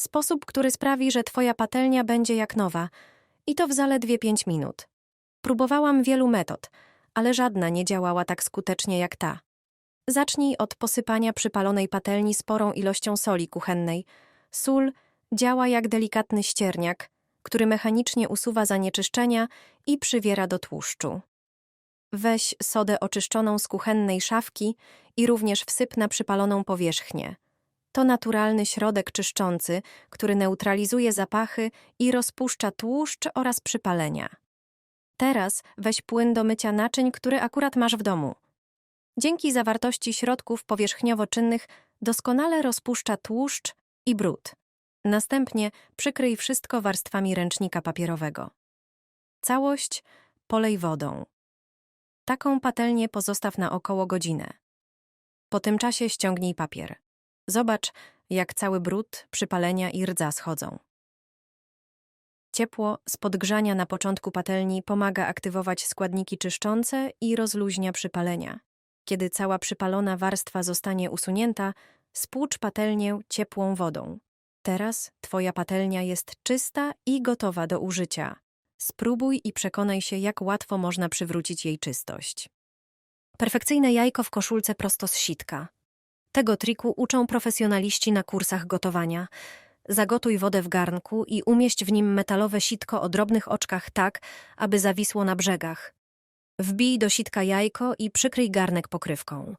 Sposób, który sprawi, że twoja patelnia będzie jak nowa. I to w zaledwie 5 minut. Próbowałam wielu metod, ale żadna nie działała tak skutecznie jak ta. Zacznij od posypania przypalonej patelni sporą ilością soli kuchennej. Sól działa jak delikatny ścierniak, który mechanicznie usuwa zanieczyszczenia i przywiera do tłuszczu. Weź sodę oczyszczoną z kuchennej szafki i również wsyp na przypaloną powierzchnię. To naturalny środek czyszczący, który neutralizuje zapachy i rozpuszcza tłuszcz oraz przypalenia. Teraz weź płyn do mycia naczyń, który akurat masz w domu. Dzięki zawartości środków powierzchniowo-czynnych doskonale rozpuszcza tłuszcz i brud. Następnie przykryj wszystko warstwami ręcznika papierowego. Całość polej wodą. Taką patelnię pozostaw na około godzinę. Po tym czasie ściągnij papier. Zobacz, jak cały brud, przypalenia i rdza schodzą. Ciepło z podgrzania na początku patelni pomaga aktywować składniki czyszczące i rozluźnia przypalenia. Kiedy cała przypalona warstwa zostanie usunięta, spłucz patelnię ciepłą wodą. Teraz twoja patelnia jest czysta i gotowa do użycia. Spróbuj i przekonaj się, jak łatwo można przywrócić jej czystość. Perfekcyjne jajko w koszulce prosto z sitka. Tego triku uczą profesjonaliści na kursach gotowania. Zagotuj wodę w garnku i umieść w nim metalowe sitko o drobnych oczkach tak, aby zawisło na brzegach. Wbij do sitka jajko i przykryj garnek pokrywką.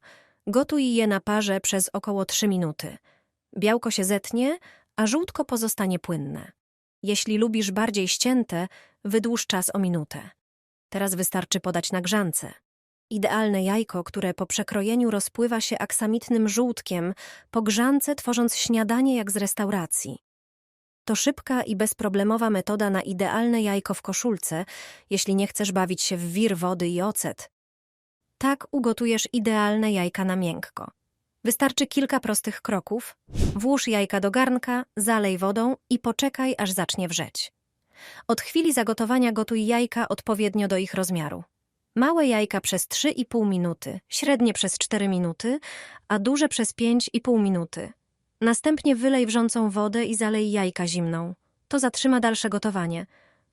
Gotuj je na parze przez około 3 minuty. Białko się zetnie, a żółtko pozostanie płynne. Jeśli lubisz bardziej ścięte, wydłuż czas o minutę. Teraz wystarczy podać na grzance. Idealne jajko, które po przekrojeniu rozpływa się aksamitnym żółtkiem, po grzance tworząc śniadanie jak z restauracji. To szybka i bezproblemowa metoda na idealne jajko w koszulce, jeśli nie chcesz bawić się w wir wody i ocet. Tak ugotujesz idealne jajka na miękko. Wystarczy kilka prostych kroków. Włóż jajka do garnka, zalej wodą i poczekaj, aż zacznie wrzeć. Od chwili zagotowania gotuj jajka odpowiednio do ich rozmiaru. Małe jajka przez 3,5 minuty, średnie przez 4 minuty, a duże przez 5,5 minuty. Następnie wylej wrzącą wodę i zalej jajka zimną. To zatrzyma dalsze gotowanie.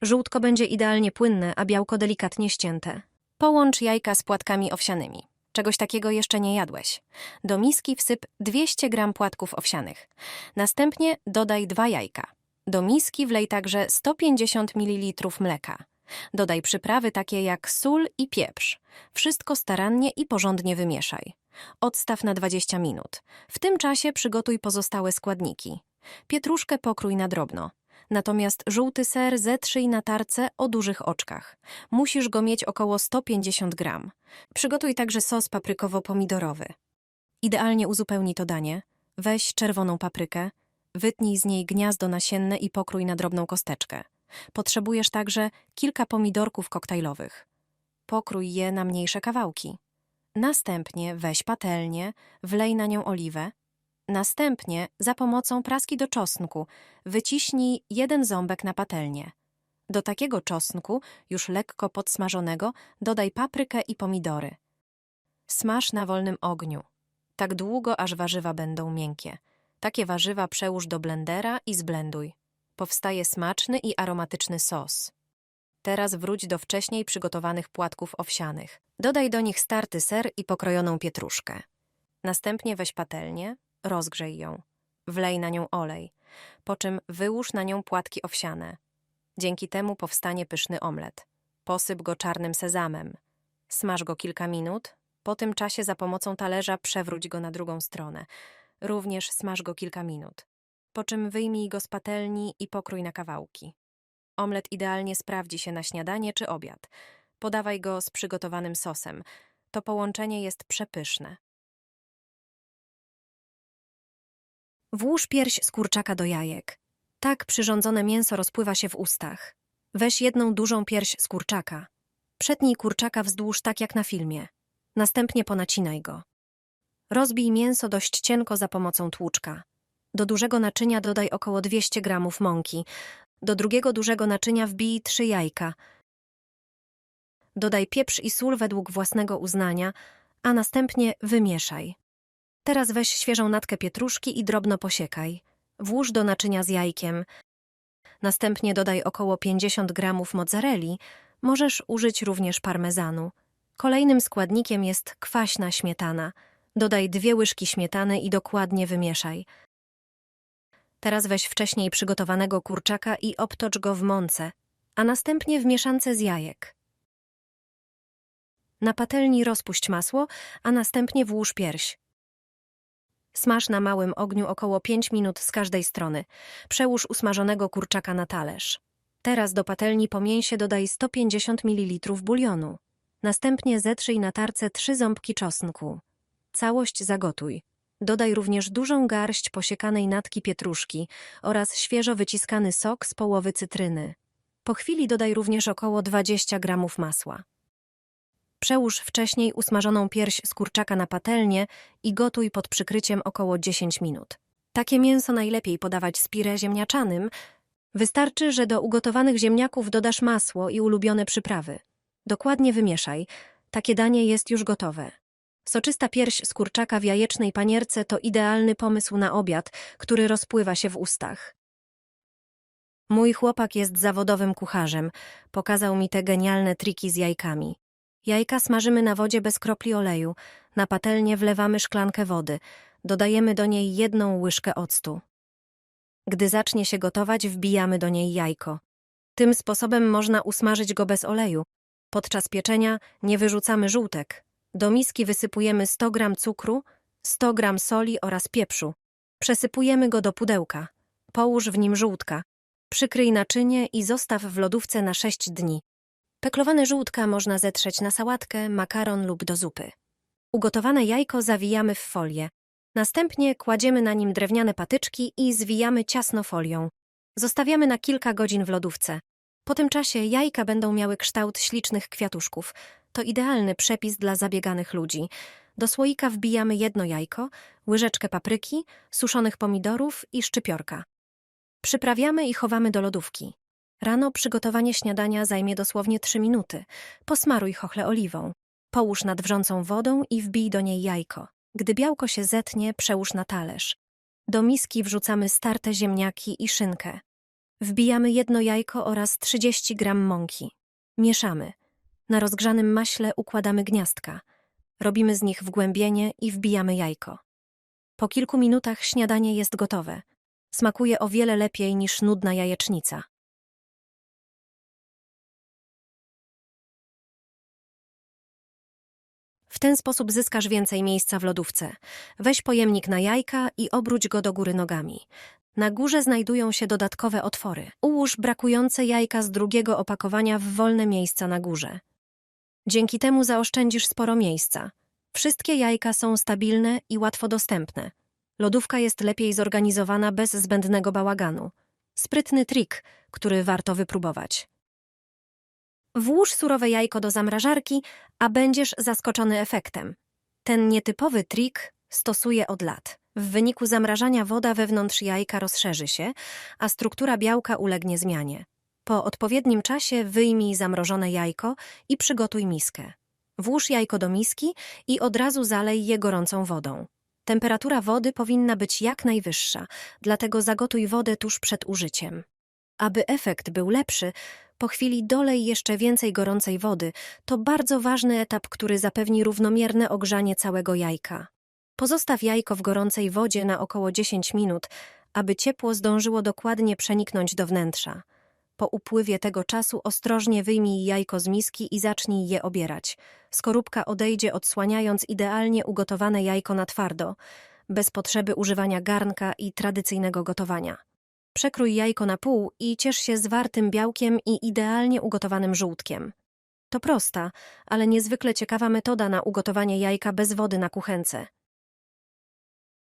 Żółtko będzie idealnie płynne, a białko delikatnie ścięte. Połącz jajka z płatkami owsianymi. Czegoś takiego jeszcze nie jadłeś. Do miski wsyp 200 gram płatków owsianych. Następnie dodaj dwa jajka. Do miski wlej także 150 ml mleka. Dodaj przyprawy takie jak sól i pieprz. Wszystko starannie i porządnie wymieszaj. Odstaw na 20 minut. W tym czasie przygotuj pozostałe składniki. Pietruszkę pokrój na drobno. Natomiast żółty ser zetrzyj na tarce o dużych oczkach. Musisz go mieć około 150 gram. Przygotuj także sos paprykowo-pomidorowy. Idealnie uzupełnij to danie. Weź czerwoną paprykę, wytnij z niej gniazdo nasienne i pokrój na drobną kosteczkę. Potrzebujesz także kilka pomidorków koktajlowych. Pokrój je na mniejsze kawałki. Następnie weź patelnię, wlej na nią oliwę. Następnie za pomocą praski do czosnku wyciśnij jeden ząbek na patelnię. Do takiego czosnku, już lekko podsmażonego, dodaj paprykę i pomidory. Smaż na wolnym ogniu. Tak długo, aż warzywa będą miękkie. Takie warzywa przełóż do blendera i zblenduj. Powstaje smaczny i aromatyczny sos. Teraz wróć do wcześniej przygotowanych płatków owsianych. Dodaj do nich starty ser i pokrojoną pietruszkę. Następnie weź patelnię, rozgrzej ją. Wlej na nią olej, po czym wyłóż na nią płatki owsiane. Dzięki temu powstanie pyszny omlet. Posyp go czarnym sezamem. Smaż go kilka minut, po tym czasie za pomocą talerza przewróć go na drugą stronę. Również smaż go kilka minut. Po czym wyjmij go z patelni i pokrój na kawałki. Omlet idealnie sprawdzi się na śniadanie czy obiad. Podawaj go z przygotowanym sosem. To połączenie jest przepyszne. Włóż pierś z kurczaka do jajek. Tak przyrządzone mięso rozpływa się w ustach. Weź jedną dużą pierś z kurczaka. Przetnij kurczaka wzdłuż tak jak na filmie. Następnie ponacinaj go. Rozbij mięso dość cienko za pomocą tłuczka. Do dużego naczynia dodaj około 200 gramów mąki. Do drugiego dużego naczynia wbij trzy jajka. Dodaj pieprz i sól według własnego uznania, a następnie wymieszaj. Teraz weź świeżą natkę pietruszki i drobno posiekaj. Włóż do naczynia z jajkiem. Następnie dodaj około 50 gramów mozzarelli. Możesz użyć również parmezanu. Kolejnym składnikiem jest kwaśna śmietana. Dodaj dwie łyżki śmietany i dokładnie wymieszaj. Teraz weź wcześniej przygotowanego kurczaka i obtocz go w mące, a następnie w mieszance z jajek. Na patelni rozpuść masło, a następnie włóż pierś. Smaż na małym ogniu około 5 minut z każdej strony. Przełóż usmażonego kurczaka na talerz. Teraz do patelni po mięsie dodaj 150 ml bulionu. Następnie zetrzyj na tarce trzy ząbki czosnku. Całość zagotuj. Dodaj również dużą garść posiekanej natki pietruszki oraz świeżo wyciskany sok z połowy cytryny. Po chwili dodaj również około 20 gramów masła. Przełóż wcześniej usmażoną pierś z kurczaka na patelnię i gotuj pod przykryciem około 10 minut. Takie mięso najlepiej podawać z pire ziemniaczanym. Wystarczy, że do ugotowanych ziemniaków dodasz masło i ulubione przyprawy. Dokładnie wymieszaj. Takie danie jest już gotowe. Soczysta pierś z kurczaka w jajecznej panierce to idealny pomysł na obiad, który rozpływa się w ustach. Mój chłopak jest zawodowym kucharzem. Pokazał mi te genialne triki z jajkami. Jajka smażymy na wodzie bez kropli oleju. Na patelnię wlewamy szklankę wody. Dodajemy do niej jedną łyżkę octu. Gdy zacznie się gotować, wbijamy do niej jajko. Tym sposobem można usmażyć go bez oleju. Podczas pieczenia nie wyrzucamy żółtek. Do miski wysypujemy 100 g cukru, 100 g soli oraz pieprzu. Przesypujemy go do pudełka. Połóż w nim żółtka. Przykryj naczynie i zostaw w lodówce na 6 dni. Peklowane żółtka można zetrzeć na sałatkę, makaron lub do zupy. Ugotowane jajko zawijamy w folię. Następnie kładziemy na nim drewniane patyczki i zwijamy ciasno folią. Zostawiamy na kilka godzin w lodówce. Po tym czasie jajka będą miały kształt ślicznych kwiatuszków. To idealny przepis dla zabieganych ludzi. Do słoika wbijamy jedno jajko, łyżeczkę papryki, suszonych pomidorów i szczypiorka. Przyprawiamy i chowamy do lodówki. Rano przygotowanie śniadania zajmie dosłownie 3 minuty. Posmaruj chochle oliwą. Połóż nad wrzącą wodą i wbij do niej jajko. Gdy białko się zetnie, przełóż na talerz. Do miski wrzucamy starte ziemniaki i szynkę. Wbijamy jedno jajko oraz 30 gram mąki. Mieszamy. Na rozgrzanym maśle układamy gniazdka. Robimy z nich wgłębienie i wbijamy jajko. Po kilku minutach śniadanie jest gotowe. Smakuje o wiele lepiej niż nudna jajecznica. W ten sposób zyskasz więcej miejsca w lodówce. Weź pojemnik na jajka i obróć go do góry nogami. Na górze znajdują się dodatkowe otwory. Ułóż brakujące jajka z drugiego opakowania w wolne miejsca na górze. Dzięki temu zaoszczędzisz sporo miejsca. Wszystkie jajka są stabilne i łatwo dostępne. Lodówka jest lepiej zorganizowana bez zbędnego bałaganu. Sprytny trik, który warto wypróbować. Włóż surowe jajko do zamrażarki, a będziesz zaskoczony efektem. Ten nietypowy trik stosuję od lat. W wyniku zamrażania woda wewnątrz jajka rozszerzy się, a struktura białka ulegnie zmianie. Po odpowiednim czasie wyjmij zamrożone jajko i przygotuj miskę. Włóż jajko do miski i od razu zalej je gorącą wodą. Temperatura wody powinna być jak najwyższa, dlatego zagotuj wodę tuż przed użyciem. Aby efekt był lepszy, po chwili dolej jeszcze więcej gorącej wody. To bardzo ważny etap, który zapewni równomierne ogrzanie całego jajka. Pozostaw jajko w gorącej wodzie na około 10 minut, aby ciepło zdążyło dokładnie przeniknąć do wnętrza. Po upływie tego czasu ostrożnie wyjmij jajko z miski i zacznij je obierać. Skorupka odejdzie odsłaniając idealnie ugotowane jajko na twardo, bez potrzeby używania garnka i tradycyjnego gotowania. Przekrój jajko na pół i ciesz się zwartym białkiem i idealnie ugotowanym żółtkiem. To prosta, ale niezwykle ciekawa metoda na ugotowanie jajka bez wody na kuchence.